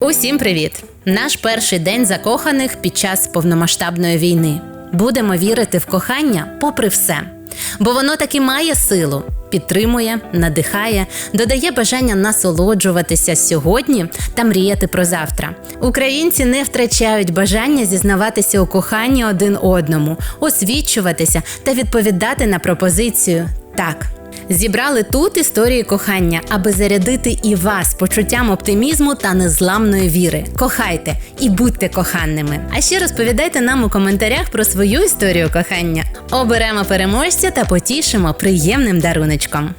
Усім привіт! Наш перший день закоханих під час повномасштабної війни. Будемо вірити в кохання попри все, бо воно таки має силу, підтримує, надихає, додає бажання насолоджуватися сьогодні та мріяти про завтра. Українці не втрачають бажання зізнаватися у коханні один одному, освічуватися та відповідати на пропозицію так. Зібрали тут історії кохання, аби зарядити і вас почуттям оптимізму та незламної віри. Кохайте і будьте коханними. А ще розповідайте нам у коментарях про свою історію кохання. Оберемо переможця та потішимо приємним даруночком.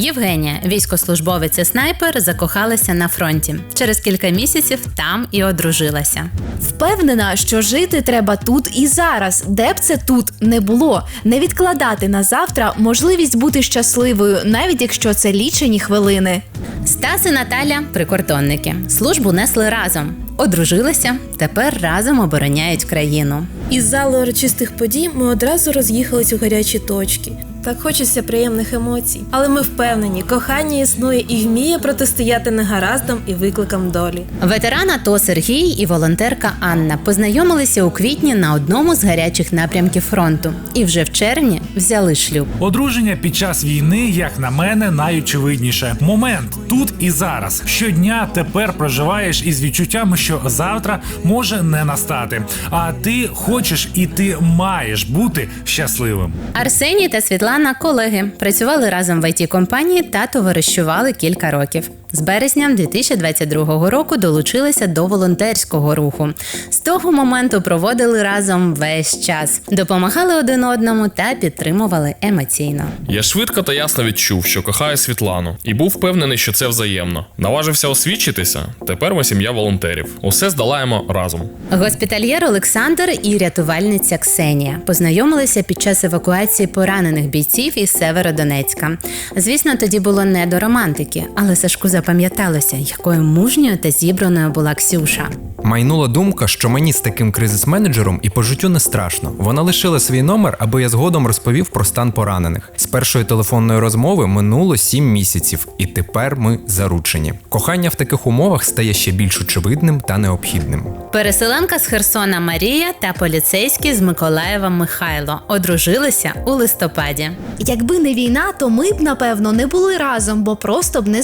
Євгенія, військослужбовець і снайпер, закохалася на фронті. Через кілька місяців там і одружилася. Впевнена, що жити треба тут і зараз, де б це тут не було. Не відкладати на завтра можливість бути щасливою, навіть якщо це лічені хвилини. Стас і Наталя прикордонники. Службу несли разом. Одружилися, тепер разом обороняють країну. Із залу урочистих подій ми одразу роз'їхались у гарячі точки. Так хочеться приємних емоцій. Але ми впевнені, кохання існує і вміє протистояти негараздам і викликам долі. Ветеран АТО Сергій і волонтерка Анна познайомилися у квітні на одному з гарячих напрямків фронту і вже в червні взяли шлюб. Одруження під час війни, як на мене, найочевидніше. Момент тут і зараз. Щодня тепер проживаєш із відчуттям, що завтра може не настати. А ти хочеш і ти маєш бути щасливим. Арсеній та Світлана колеги працювали разом в it компанії та товаришували кілька років. З березня 2022 року долучилися до волонтерського руху. З того моменту проводили разом весь час, допомагали один одному та підтримували емоційно. Я швидко та ясно відчув, що кохаю Світлану, і був впевнений, що це взаємно. Наважився освідчитися. Тепер ми сім'я волонтерів. Усе здолаємо разом. Госпітальєр Олександр і рятувальниця Ксенія познайомилися під час евакуації поранених бійців із Северодонецька. Звісно, тоді було не до романтики, але Сашку запам'яталося, якою мужньою та зібраною була Ксюша. Майнула думка, що мені з таким кризис-менеджером і по життю не страшно. Вона лишила свій номер, аби я згодом розповів про стан поранених. З першої телефонної розмови минуло сім місяців, і тепер ми заручені. Кохання в таких умовах стає ще більш очевидним та необхідним. Переселенка з Херсона Марія та поліцейський з Миколаєва Михайло одружилися у листопаді. Якби не війна, то ми б напевно не були разом, бо просто б не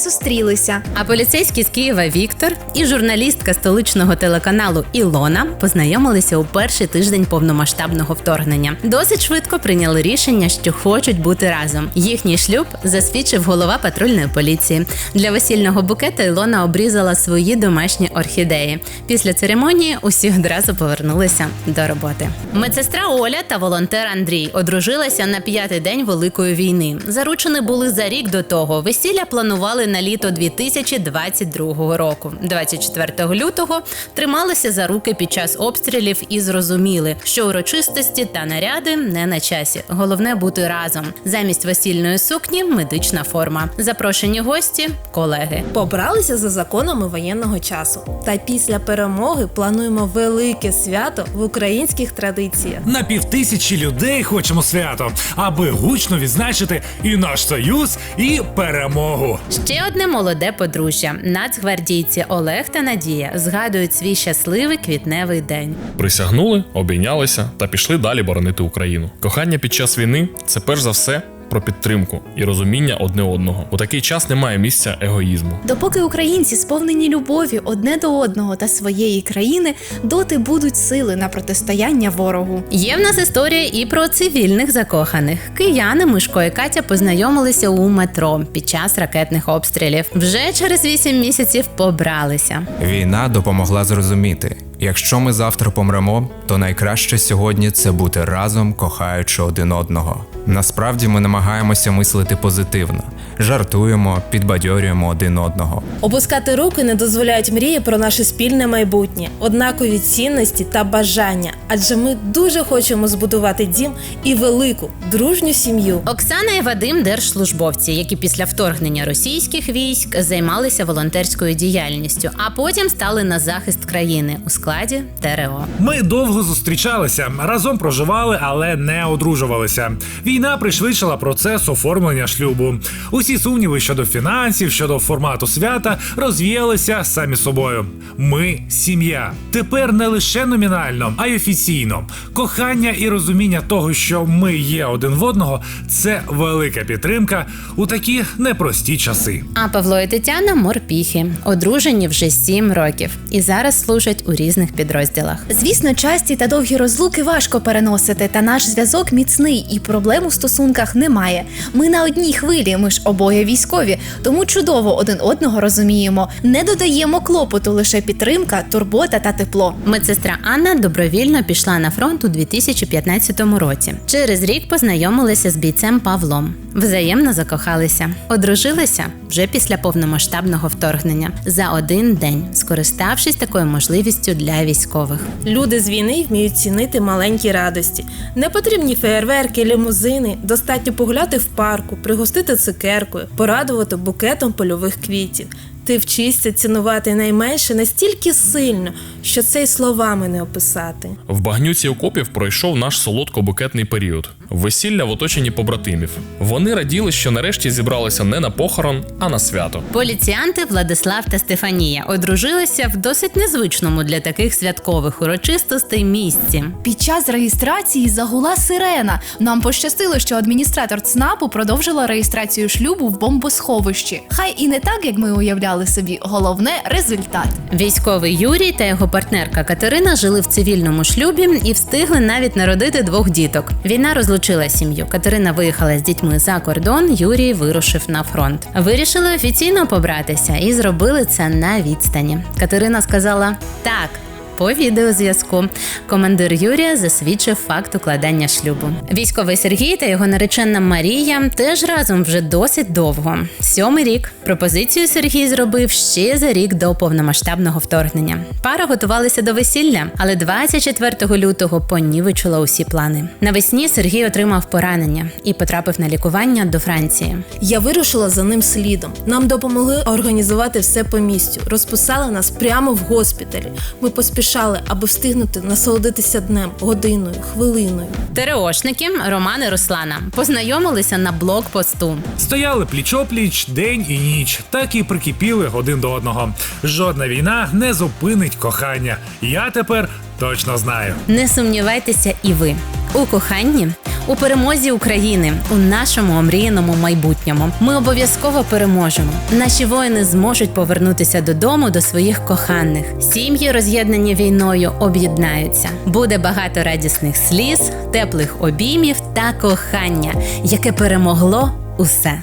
зустрілися. А поліцейський з Києва Віктор і журналістка столичного телеканалу Ілона познайомилися у перший тиждень повномасштабного вторгнення. Досить швидко прийняли рішення, що хочуть бути разом. Їхній шлюб засвідчив голова патрульної поліції. Для весільного букета Ілона обрізала свої домашні орхідеї. Після церемонії усі одразу повернулися до роботи. Медсестра Оля та волонтер Андрій одружилися на п'ятий день Великої війни. Заручені були за рік до того. Весілля планували на літо 2022 року. 24 лютого трималися за руки під час обстрілів і зрозуміли, що урочистості та наряди не на часі. Головне бути разом. Замість весільної сукні медична форма. Запрошені гості колеги. Побралися за законами воєнного часу. Та після перемоги плануємо велике свято в українських традиціях. На півтисячі людей хочемо свято, аби гучно відзначити і наш союз, і перемогу. Ще одне молоде подружжя. Нацгвардійці Олег та Надія згадують свій щасливий квітневий день. Присягнули, обійнялися та пішли далі боронити Україну. Кохання під час війни це перш за все про підтримку і розуміння одне одного. У такий час немає місця егоїзму. Допоки українці сповнені любові одне до одного та своєї країни, доти будуть сили на протистояння ворогу. Є в нас історія і про цивільних закоханих. Кияни Мишко і Катя познайомилися у метро під час ракетних обстрілів. Вже через вісім місяців побралися. Війна допомогла зрозуміти. Якщо ми завтра помремо, то найкраще сьогодні це бути разом, кохаючи один одного. Насправді ми намагаємося мислити позитивно, жартуємо, підбадьорюємо один одного. Опускати руки не дозволяють мрії про наше спільне майбутнє, однакові цінності та бажання. Адже ми дуже хочемо збудувати дім і велику дружню сім'ю. Оксана і Вадим держслужбовці, які після вторгнення російських військ займалися волонтерською діяльністю, а потім стали на захист країни у складі ТРО. Ми довго зустрічалися, разом проживали, але не одружувалися. Війна пришвидшила процес оформлення шлюбу. Усі сумніви щодо фінансів, щодо формату свята розвіялися самі собою. Ми сім'я. Тепер не лише номінально, а й офіційно. Кохання і розуміння того, що ми є один в одного, це велика підтримка у такі непрості часи. А Павло і Тетяна морпіхи, одружені вже сім років і зараз служать у різних підрозділах. Звісно, часті та довгі розлуки важко переносити, та наш зв'язок міцний і проблем у стосунках немає. Ми на одній хвилі, ми ж обоє військові, тому чудово один одного розуміємо. Не додаємо клопоту, лише підтримка, турбота та тепло. Медсестра Анна добровільно пішла на фронт у 2015 році. Через рік познайомилися з бійцем Павлом. Взаємно закохалися. Одружилися вже після повномасштабного вторгнення за один день, скориставшись такою можливістю для військових. Люди з війни вміють цінити маленькі радості. Не потрібні феєрверки, лімузини. Достатньо погуляти в парку, пригостити цукеркою, порадувати букетом польових квітів. Ти вчишся цінувати найменше настільки сильно, що це й словами не описати. В багнюці окопів пройшов наш солодко-букетний період. Весілля в оточенні побратимів. Вони раділи, що нарешті зібралися не на похорон, а на свято. Поліціянти Владислав та Стефанія одружилися в досить незвичному для таких святкових урочистостей місці. Під час реєстрації загула сирена. Нам пощастило, що адміністратор ЦНАПу продовжила реєстрацію шлюбу в бомбосховищі. Хай і не так, як ми уявляли собі. Головне результат. Військовий Юрій та його партнерка Катерина жили в цивільному шлюбі і встигли навіть народити двох діток. Війна розлучила сім'ю. Катерина виїхала з дітьми за кордон. Юрій вирушив на фронт. Вирішили офіційно побратися і зробили це на відстані. Катерина сказала так. По відеозв'язку командир Юрія засвідчив факт укладання шлюбу. Військовий Сергій та його наречена Марія теж разом вже досить довго. Сьомий рік пропозицію Сергій зробив ще за рік до повномасштабного вторгнення. Пара готувалася до весілля, але 24 лютого понівечила усі плани. Навесні Сергій отримав поранення і потрапив на лікування до Франції. Я вирушила за ним слідом. Нам допомогли організувати все по місцю. Розписали нас прямо в госпіталі. Ми поспішали, аби встигнути насолодитися днем, годиною, хвилиною. Тереошники Роман і Руслана познайомилися на блокпосту. Стояли пліч-опліч день і ніч, так і прикипіли один до одного. Жодна війна не зупинить кохання. Я тепер точно знаю. Не сумнівайтеся і ви у коханні, у перемозі України, у нашому омріяному майбутньому. Ми обов'язково переможемо. Наші воїни зможуть повернутися додому до своїх коханих. Сім'ї, роз'єднані війною, об'єднаються. Буде багато радісних сліз, теплих обіймів та кохання, яке перемогло усе.